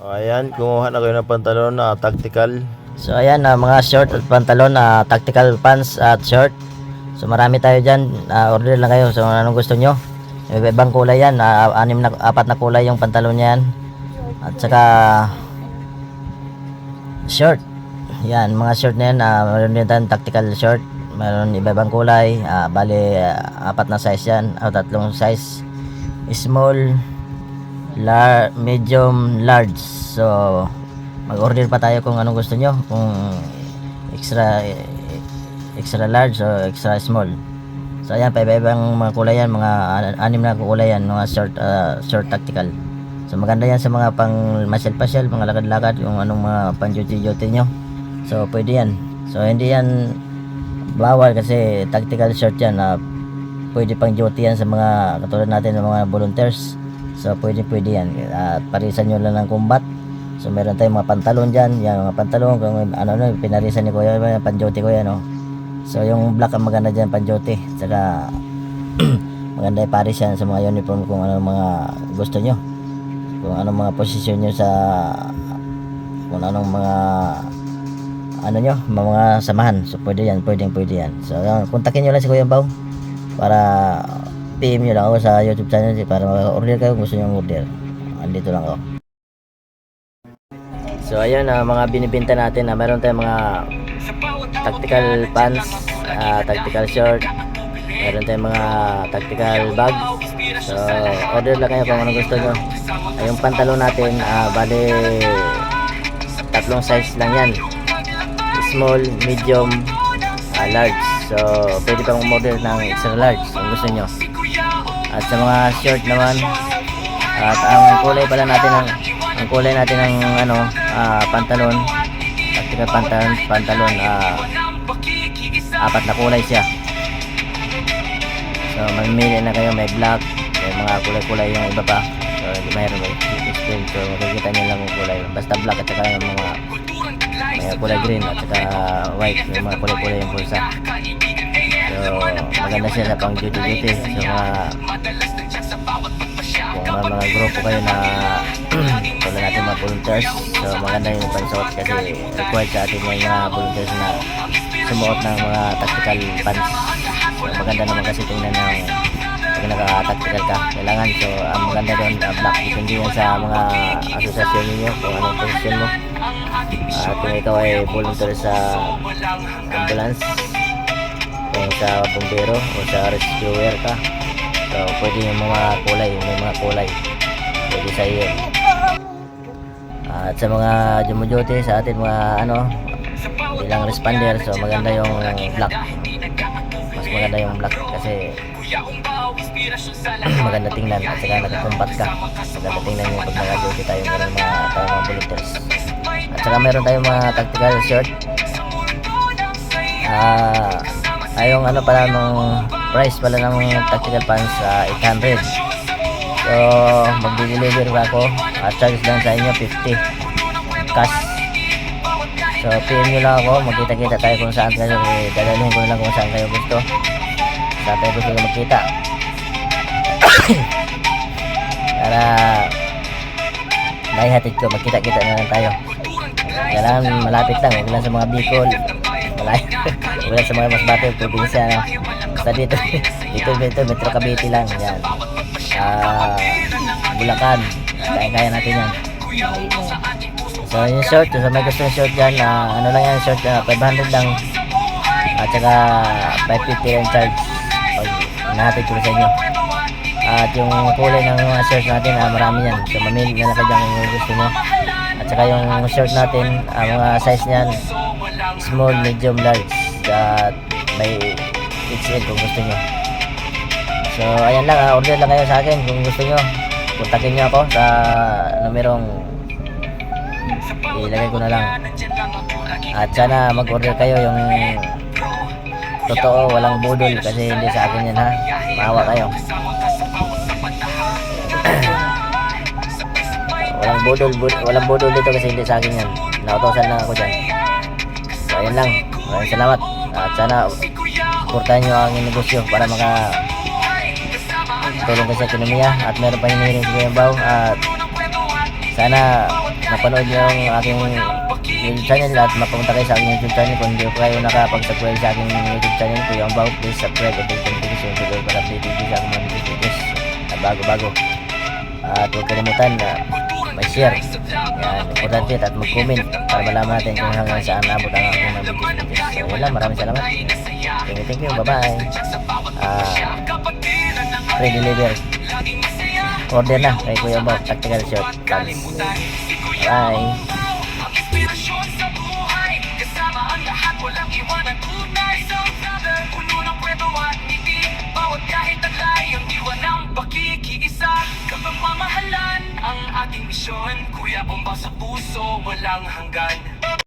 Ayan, kumuha na kayo ng pantalon na tactical. So ayan, ah, mga short at pantalon, ah, tactical pants at short. So marami tayo dyan, Ah, order lang kayo so anong gusto nyo. Iba- Ibang kulay yan, Ah, anim na, apat na kulay yung pantalon yan. At saka short. Yan, mga short na yan, ah, meron din tayong tactical short. Meron iba-ibang kulay, ah, bali ah, apat na size yan, o tatlong size. Small, lar medium, large. So mag-order pa tayo kung anong gusto nyo. Kung extra extra large o extra small. So ayan paiba-ibang mga kulay yan. Mga an- anim na kulay yan. Mga short ah, short tactical. So maganda yan sa mga pang masyal-pasyal mga lakad-lakad yung anong mga pang duty-duty nyo. So pwede yan. So hindi yan bawal kasi tactical short yan. Na pwede pang duty yan sa mga katulad natin ng mga volunteers so pwede pwede yan at parisan nyo lang ng combat So meron tayong mga pantalon dyan, yung mga pantalon, kung ano no, pinarisan ni Kuya, yung panjote ko yan, no. So yung black ang maganda dyan, panjote. Saka maganda yung paris yan sa mga uniform kung ano mga gusto nyo. Kung anong mga posisyon nyo sa kung anong mga ano nyo, mga samahan. So pwede yan, pwede pwede yan. So yun, kontakin nyo lang si Kuya Pao para PM nyo lang ako sa YouTube channel para order kayo kung gusto nyo order. Andito lang ako. So ayun ah, mga binibenta natin na meron tayong mga tactical pants, ah, tactical short, meron tayong mga tactical bag. So order lang kayo kung ano gusto nyo. Ah, yung pantalon natin, ah, bale tatlong size lang yan. Small, medium, ah, large. So pwede pang umorder ng extra large kung gusto nyo. At sa mga short naman, at ang kulay pala natin ng ang kulay natin ng ano ah, pantalon. Tactical pantalon pantalon ah, apat na kulay siya. So mamili na kayo may black may mga kulay-kulay yung iba pa. So mayroon may explain so makikita nyo lang yung kulay. Basta black at saka yung mga may kulay green at saka white may mga kulay-kulay yung pulsa so maganda siya sa pang duty duty so mga kung may mga grupo kayo na tulad natin mga volunteers. so maganda yung pansuot kasi required sa atin yung mga volunteers na sumuot ng mga tactical pants. So maganda naman kasi tingnan ng pag naka-tactical ka kailangan. So ang maganda doon uh, black depende yan sa mga asosasyon ninyo kung anong posisyon mo. At kung ikaw ay volunteer sa ambulance kung sa bombero o sa rescuer ka So, pwede yung mga kulay, may mga kulay. Pwede sa iyo. At sa mga jumujote sa atin mga ano, bilang responder, so maganda yung black. Mas maganda yung black kasi maganda tingnan at saka nakakumpat ka. Maganda tingnan yung pag naka-duty tayo meron mga tayo mga volunteers. At saka meron tayong mga tactical shirt. Ah, ayong ano pala nung price pala ng tactical pants ah, 800 so magdi-deliver pa ako? At charge lang sa inyo 50 cash. So PM nyo lang ako magkita-kita tayo kung saan kayo eh, dadalhin ko lang kung saan kayo gusto. Saan tayo gusto na magkita. Para maihatid ko magkita-kita na lang tayo. Kailangan malapit lang huwag lang sa mga Bicol malayo lang sa mga mas bate probinsya no? basta dito dito dito Metro Cavite lang yan. Ah Bulacan. Kaya kaya natin yan. So yung short. So may gusto ng short dyan ah, ano lang yan short ah, 500 lang. At saka 550 lang charge. Pag nahatid ko sa inyo. At yung kulay ng mga shorts natin ah, marami yan. So mamili na lang kayo dyan kung gusto nyo. At saka yung short natin ang mga size niyan small, medium, large at may XL kung gusto nyo. So ayan lang ah, order lang kayo sa akin kung gusto nyo. Kontakin nyo ako sa numerong ilagay ko na lang. At sana mag order kayo yung totoo walang budol kasi hindi sa akin yan ha? Maawa kayo. Walang budol bud walang budol dito kasi hindi sa akin yan. Nautosan lang ako dyan ayun lang. Maraming salamat. At sana suportahan nyo ang negosyo para maka tulong ka sa ekonomiya. At meron pa hinihiling sa Kuya Bao. At sana mapanood niyo ang aking YouTube channel at mapunta kayo sa aking YouTube channel. Kung hindi ko kayo nakapag-subscribe sa aking YouTube channel Kuya Ambaw please subscribe at hit the notification bell para updated sa aking mga videos na bago-bago. At huwag kalimutan na mag-share yan, importante at mag-comment para malaman natin kung hanggang saan nabot ang aking mga videos so yun lang. Maraming salamat. Thank you thank you. Bye bye ah free deliver order na. Kay Kuya Ambaw tactical pants bye. Kasama ang lahat, walang iwanan Misyon Kuya bomba sa puso Walang hanggan